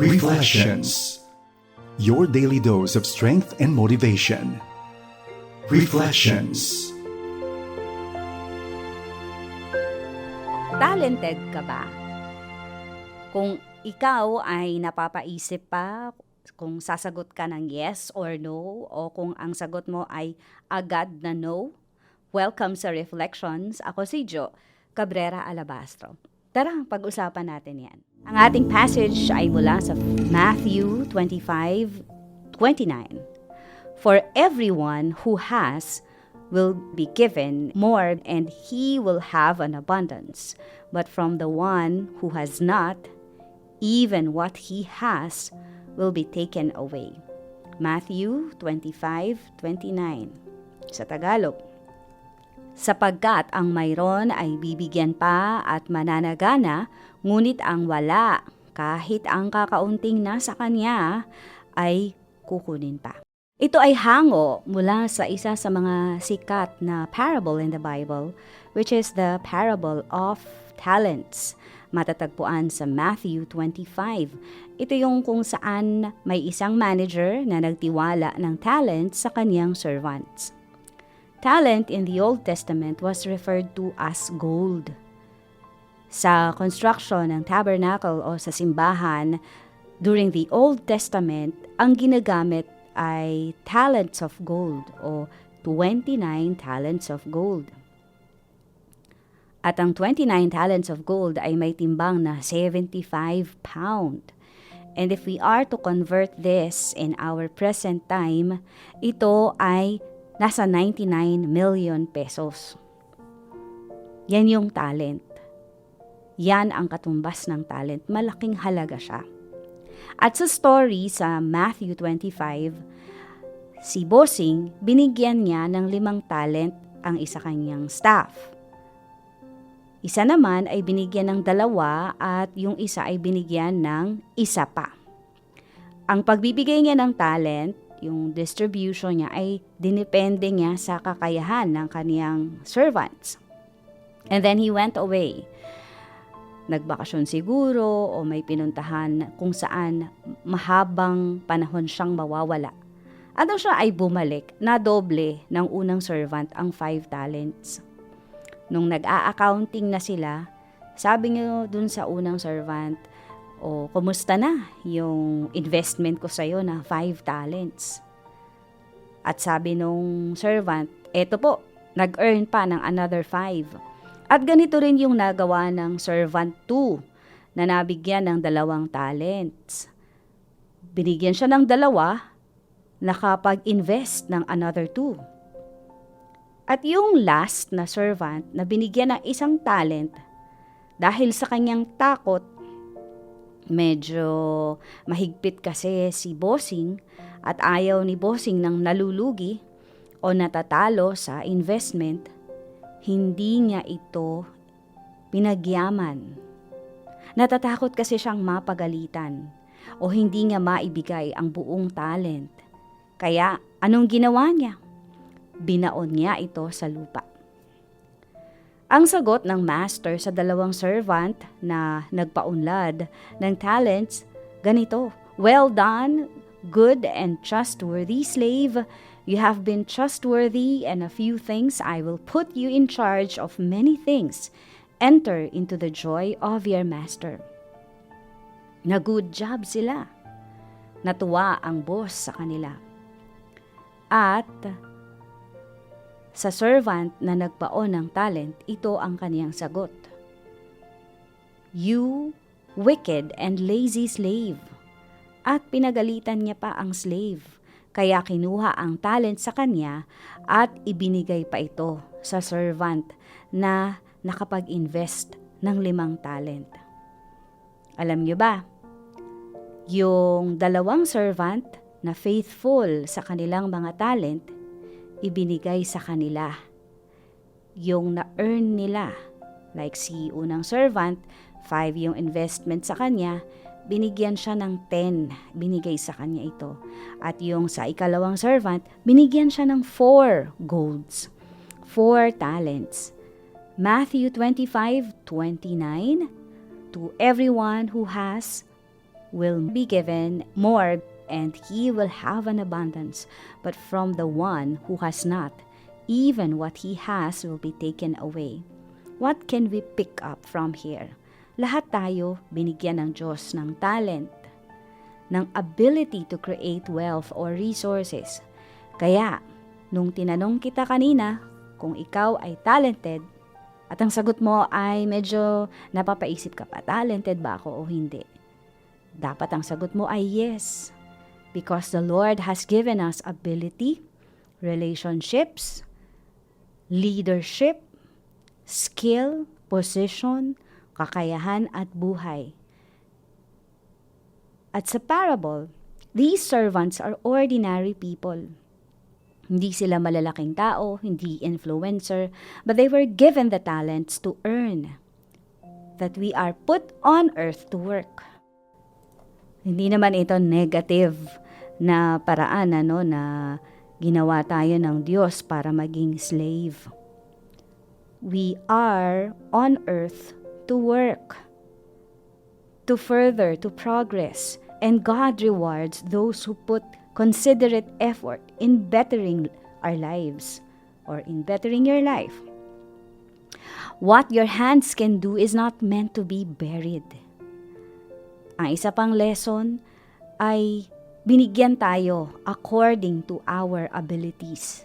Reflections. Your daily dose of strength and motivation. Reflections. Talented ka ba? Kung ikaw ay napapaisip pa kung sasagot ka ng yes or no o kung ang sagot mo ay agad na no, welcome sa Reflections. Ako si Jo Cabrera Alabastro. Tara, pag-usapan natin yan. Ang ating passage ay mula sa Matthew 25:29. For everyone who has will be given more and he will have an abundance. But from the one who has not, even what he has will be taken away. Matthew 25:29. Sa Tagalog, sapagkat ang mayroon ay bibigyan pa at mananagana, ngunit ang wala, kahit ang kakaunting nasa kanya, ay kukunin pa. Ito ay hango mula sa isa sa mga sikat na parable in the Bible, which is the parable of talents. Matatagpuan sa Matthew 25. Ito yung kung saan may isang manager na nagtiwala ng talent sa kanyang servants. Talent in the Old Testament was referred to as gold. Sa construction ng tabernacle o sa simbahan, during the Old Testament, ang ginagamit ay talents of gold o 29 talents of gold. At ang 29 talents of gold ay may timbang na 75 pound. And if we are to convert this in our present time, ito ay nasa 99 million pesos. Yan yung talent. Yan ang katumbas ng talent. Malaking halaga siya. At sa story sa Matthew 25, si Bossing, binigyan niya ng limang talent ang isa kanyang staff. Isa naman ay binigyan ng dalawa at yung isa ay binigyan ng isa pa. Ang pagbibigay niya ng talent, yung distribution niya ay dinepende niya sa kakayahan ng kaniyang servants. And then he went away nagbakasyon siguro o may pinuntahan kung saan mahabang panahon siyang mawawala. At nung siya ay bumalik, na doble ng unang servant ang five talents. Nung nag-a-accounting na sila, sabi niyo dun sa unang servant, o kumusta na yung investment ko sa'yo na five talents? At sabi nung servant, eto po, nag-earn pa ng another five. At ganito rin yung nagawa ng servant 2 na nabigyan ng dalawang talents. Binigyan siya ng dalawa, nakapag-invest ng another two. At yung last na servant na binigyan ng isang talent, dahil sa kanyang takot, medyo mahigpit kasi si Bossing at ayaw ni Bossing ng nalulugi o natatalo sa investment, hindi niya ito pinagyaman. Natatakot kasi siyang mapagalitan o hindi niya maibigay ang buong talent. Kaya anong ginawa niya? Binaon niya ito sa lupa. Ang sagot ng master sa dalawang servant na nagpaunlad ng talents, ganito, Well done, good and trustworthy slave. You have been trustworthy in a few things. I will put you in charge of many things. Enter into the joy of your master. Na good job sila. Natuwa ang boss sa kanila. At sa servant na nagpaon ng talent, ito ang kaniyang sagot. You wicked and lazy slave. At pinagalitan niya pa ang slave kaya kinuha ang talent sa kanya at ibinigay pa ito sa servant na nakapag-invest ng limang talent. Alam niyo ba, yung dalawang servant na faithful sa kanilang mga talent, ibinigay sa kanila. Yung na-earn nila, like si unang servant, 5 yung investment sa kanya, binigyan siya ng 10, binigay sa kanya ito. At yung sa ikalawang servant, binigyan siya ng 4 golds, 4 talents. Matthew 25:29 To everyone who has will be given more and he will have an abundance. But from the one who has not, even what he has will be taken away. What can we pick up from here? Lahat tayo binigyan ng Diyos ng talent, ng ability to create wealth or resources. Kaya, nung tinanong kita kanina kung ikaw ay talented, at ang sagot mo ay medyo napapaisip ka pa, talented ba ako o hindi? Dapat ang sagot mo ay yes. Because the Lord has given us ability, relationships, leadership, skill, position, kakayahan at buhay. At sa parable, these servants are ordinary people. Hindi sila malalaking tao, hindi influencer, but they were given the talents to earn. That we are put on earth to work. Hindi naman ito negative na paraan ano na ginawa tayo ng Diyos para maging slave. We are on earth to work, to further, to progress, and God rewards those who put considerate effort in bettering our lives or in bettering your life. What your hands can do is not meant to be buried. Ang isa pang lesson ay binigyan tayo according to our abilities.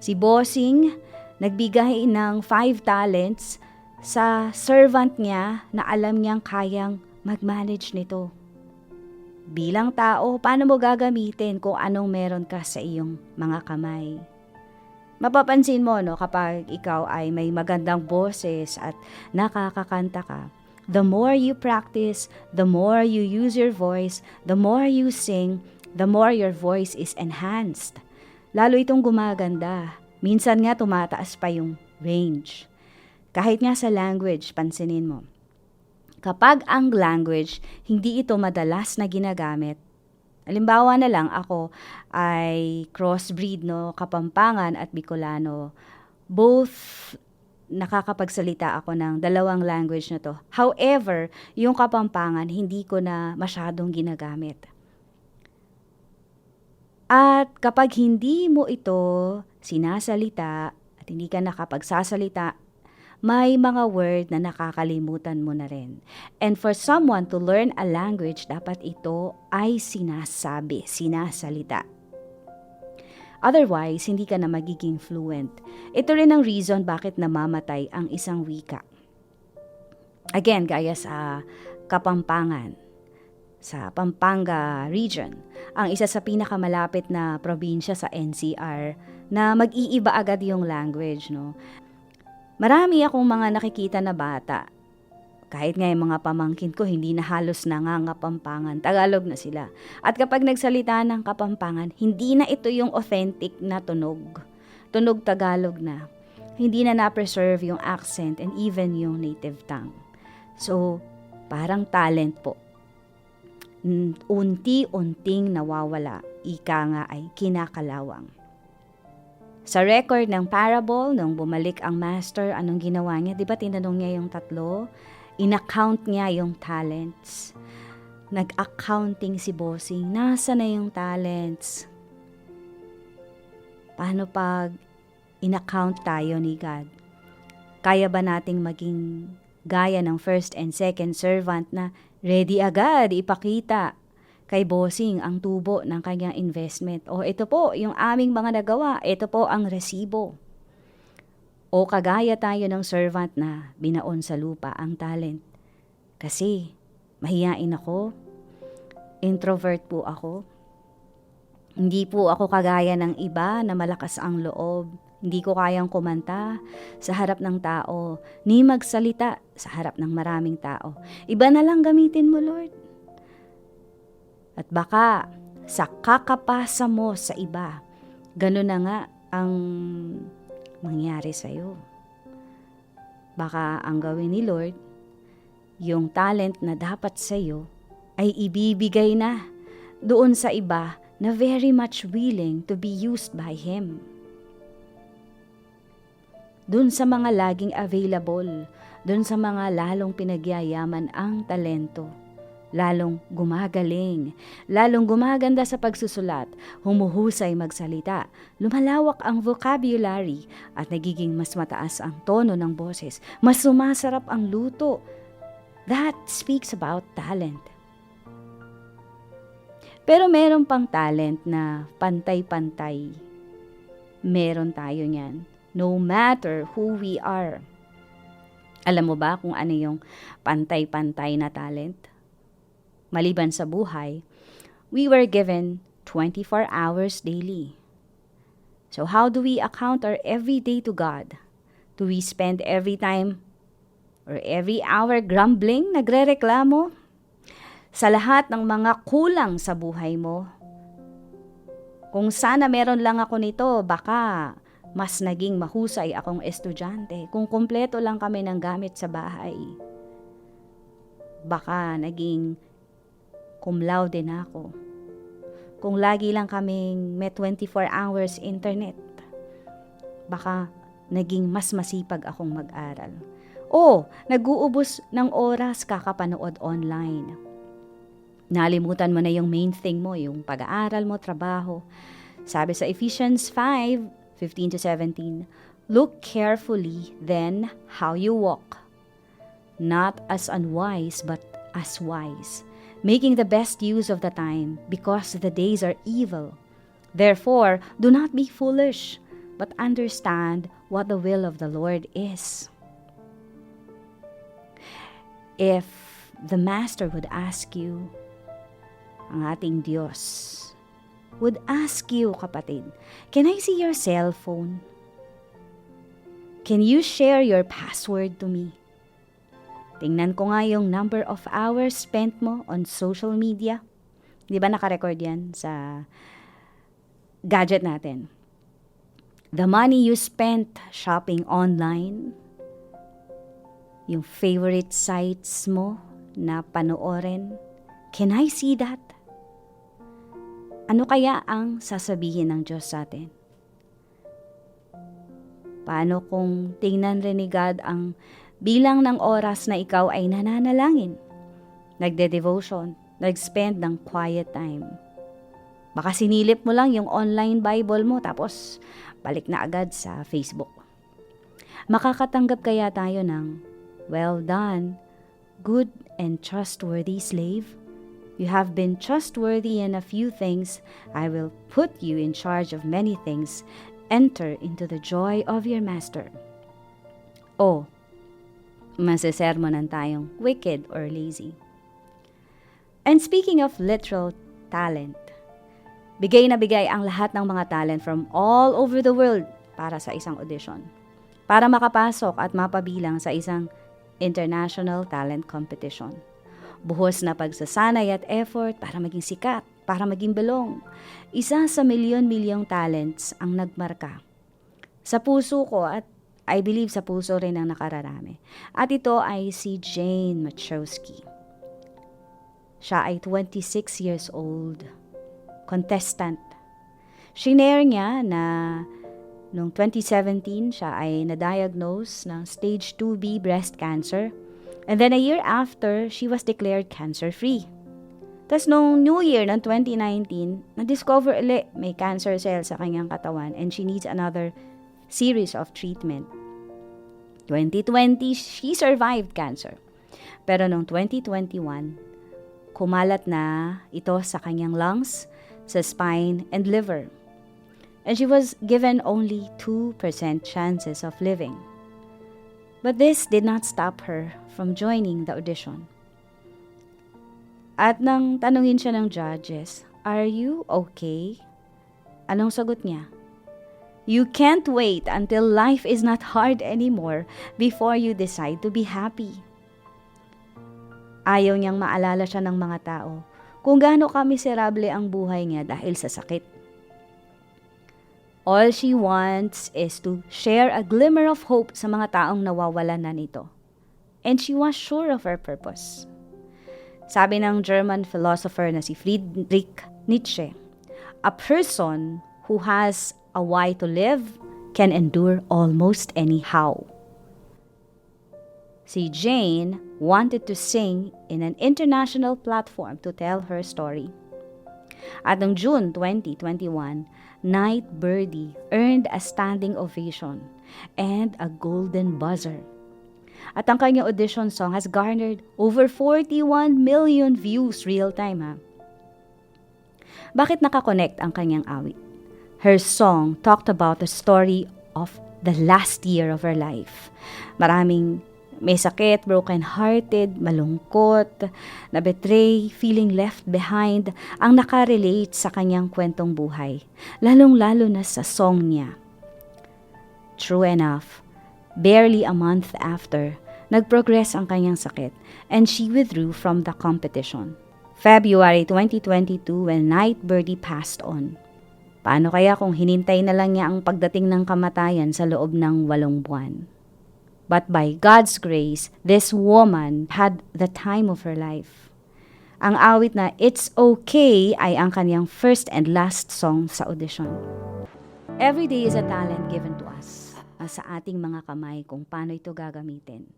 Si Bossing nagbigay ng five talents sa servant niya na alam niyang kayang mag-manage nito. Bilang tao, paano mo gagamitin kung anong meron ka sa iyong mga kamay? Mapapansin mo no kapag ikaw ay may magandang boses at nakakakanta ka, the more you practice, the more you use your voice, the more you sing, the more your voice is enhanced. Lalo itong gumaganda. Minsan nga tumataas pa yung range. Kahit nga sa language, pansinin mo. Kapag ang language, hindi ito madalas na ginagamit, Halimbawa na lang ako ay crossbreed no, Kapampangan at Bicolano. Both nakakapagsalita ako ng dalawang language na to. However, yung Kapampangan hindi ko na masyadong ginagamit. At kapag hindi mo ito sinasalita at hindi ka nakapagsasalita, may mga word na nakakalimutan mo na rin. And for someone to learn a language, dapat ito ay sinasabi, sinasalita. Otherwise, hindi ka na magiging fluent. Ito rin ang reason bakit namamatay ang isang wika. Again, gaya sa Kapampangan, sa Pampanga region, ang isa sa pinakamalapit na probinsya sa NCR na mag-iiba agad yung language, no? Marami akong mga nakikita na bata. Kahit nga yung mga pamangkin ko, hindi na halos nangangapampangan. Tagalog na sila. At kapag nagsalita ng kapampangan, hindi na ito yung authentic na tunog. Tunog Tagalog na. Hindi na na-preserve yung accent and even yung native tongue. So, parang talent po. Unti-unting nawawala. Ika nga ay kinakalawang. Sa record ng parable, nung bumalik ang master, anong ginawa niya? Di ba tinanong niya yung tatlo? In-account niya yung talents. Nag-accounting si bossing. Nasa na yung talents? Paano pag in-account tayo ni God? Kaya ba nating maging gaya ng first and second servant na ready agad ipakita kay bossing ang tubo ng kanyang investment. O ito po yung aming mga nagawa, ito po ang resibo. O kagaya tayo ng servant na binaon sa lupa ang talent. Kasi mahiyain ako, introvert po ako. Hindi po ako kagaya ng iba na malakas ang loob. Hindi ko kayang kumanta sa harap ng tao, ni magsalita sa harap ng maraming tao. Iba na lang gamitin mo, Lord. At baka sa kakapasa mo sa iba, gano'n na nga ang mangyari sa'yo. Baka ang gawin ni Lord, yung talent na dapat sa'yo ay ibibigay na doon sa iba na very much willing to be used by Him. Doon sa mga laging available, doon sa mga lalong pinagyayaman ang talento lalong gumagaling, lalong gumaganda sa pagsusulat, humuhusay magsalita, lumalawak ang vocabulary at nagiging mas mataas ang tono ng boses, mas sumasarap ang luto. That speaks about talent. Pero meron pang talent na pantay-pantay. Meron tayo niyan. No matter who we are. Alam mo ba kung ano yung pantay-pantay na talent? Maliban sa buhay, we were given 24 hours daily. So how do we account our every day to God? Do we spend every time or every hour grumbling, nagrereklamo? Sa lahat ng mga kulang sa buhay mo? Kung sana meron lang ako nito, baka mas naging mahusay akong estudyante kung kumpleto lang kami ng gamit sa bahay. Baka naging cum laude na ako. Kung lagi lang kaming may 24 hours internet, baka naging mas masipag akong mag-aral. O, nag-uubos ng oras kakapanood online. Nalimutan mo na yung main thing mo, yung pag-aaral mo, trabaho. Sabi sa Ephesians 5, 15 to 17, Look carefully then how you walk, not as unwise but as wise, making the best use of the time, because the days are evil. Therefore, do not be foolish, but understand what the will of the Lord is. If the Master would ask you, ang ating Diyos, would ask you, kapatid, can I see your cell phone? Can you share your password to me? Tingnan ko nga yung number of hours spent mo on social media. Di ba nakarecord yan sa gadget natin? The money you spent shopping online, yung favorite sites mo na panoorin, can I see that? Ano kaya ang sasabihin ng Diyos sa atin? Paano kung tingnan rin ni God ang bilang ng oras na ikaw ay nananalangin, nagde-devotion, nag-spend ng quiet time? Baka sinilip mo lang yung online Bible mo tapos balik na agad sa Facebook. Makakatanggap kaya tayo ng, Well done, good and trustworthy slave? You have been trustworthy in a few things. I will put you in charge of many things. Enter into the joy of your master. O, masesermonan tayong wicked or lazy. And speaking of literal talent, bigay na bigay ang lahat ng mga talent from all over the world para sa isang audition. Para makapasok at mapabilang sa isang international talent competition buhos na pagsasanay at effort para maging sikat, para maging belong. Isa sa milyon-milyong talents ang nagmarka. Sa puso ko at I believe sa puso rin ng nakararami. At ito ay si Jane Machowski. Siya ay 26 years old, contestant. Shinare niya na noong 2017 siya ay na-diagnose ng stage 2B breast cancer And then a year after, she was declared cancer-free. Tapos nung New Year ng 2019, na-discover ulit may cancer cell sa kanyang katawan and she needs another series of treatment. 2020, she survived cancer. Pero noong 2021, kumalat na ito sa kanyang lungs, sa spine, and liver. And she was given only 2% chances of living. But this did not stop her from joining the audition. At nang tanungin siya ng judges, Are you okay? Anong sagot niya? You can't wait until life is not hard anymore before you decide to be happy. Ayaw niyang maalala siya ng mga tao kung gaano kamiserable ang buhay niya dahil sa sakit. All she wants is to share a glimmer of hope sa mga taong nawawalan na nito. And she was sure of her purpose. Sabi ng German philosopher na si Friedrich Nietzsche, a person who has a why to live can endure almost anyhow. si Jane wanted to sing in an international platform to tell her story. At noong June 2021, Night Birdie earned a standing ovation and a golden buzzer. At ang kanyang audition song has garnered over 41 million views real time ha. Bakit nakakonect ang kanyang awit? Her song talked about the story of the last year of her life. Maraming may sakit, broken-hearted, malungkot, na-betray, feeling left behind, ang nakarelate sa kanyang kwentong buhay, lalong-lalo na sa song niya. True enough, barely a month after, nag-progress ang kanyang sakit and she withdrew from the competition. February 2022 when Night Birdie passed on. Paano kaya kung hinintay na lang niya ang pagdating ng kamatayan sa loob ng walong buwan? But by God's grace, this woman had the time of her life. Ang awit na It's Okay ay ang kanyang first and last song sa audition. Every day is a talent given to us ah, sa ating mga kamay kung paano ito gagamitin.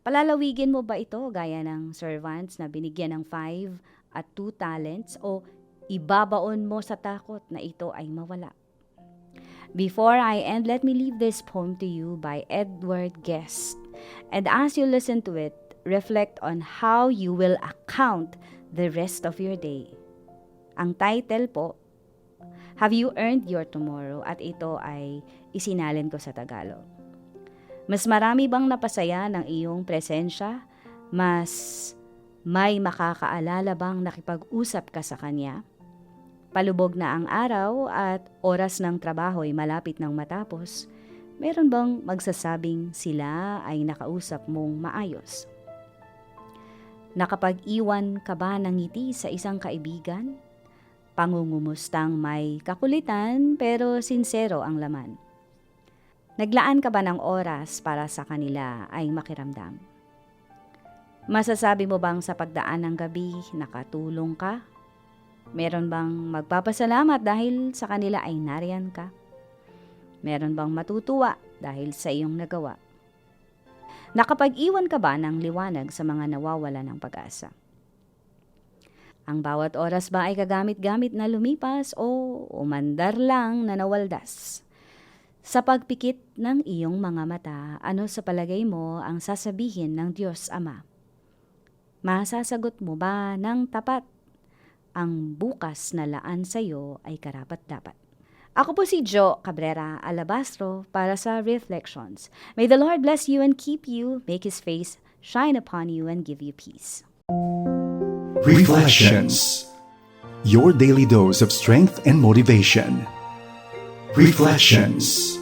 Palalawigin mo ba ito gaya ng servants na binigyan ng five at two talents o ibabaon mo sa takot na ito ay mawala? Before I end, let me leave this poem to you by Edward Guest. And as you listen to it, reflect on how you will account the rest of your day. Ang title po, Have You Earned Your Tomorrow? At ito ay isinalin ko sa Tagalog. Mas marami bang napasaya ng iyong presensya? Mas may makakaalala bang nakipag-usap ka sa kanya? Palubog na ang araw at oras ng trabaho ay malapit ng matapos. Meron bang magsasabing sila ay nakausap mong maayos? Nakapag-iwan ka ba ng ngiti sa isang kaibigan? Pangungumustang may kakulitan pero sinsero ang laman. Naglaan ka ba ng oras para sa kanila ay makiramdam? Masasabi mo bang sa pagdaan ng gabi nakatulong ka Meron bang magpapasalamat dahil sa kanila ay nariyan ka? Meron bang matutuwa dahil sa iyong nagawa? Nakapag-iwan ka ba ng liwanag sa mga nawawala ng pag-asa? Ang bawat oras ba ay kagamit-gamit na lumipas o umandar lang na nawaldas? Sa pagpikit ng iyong mga mata, ano sa palagay mo ang sasabihin ng Diyos Ama? Masasagot mo ba ng tapat ang bukas na laan sa iyo ay karapat-dapat. Ako po si Jo Cabrera Alabastro para sa Reflections. May the Lord bless you and keep you, make His face shine upon you and give you peace. Reflections. Your daily dose of strength and motivation. Reflections.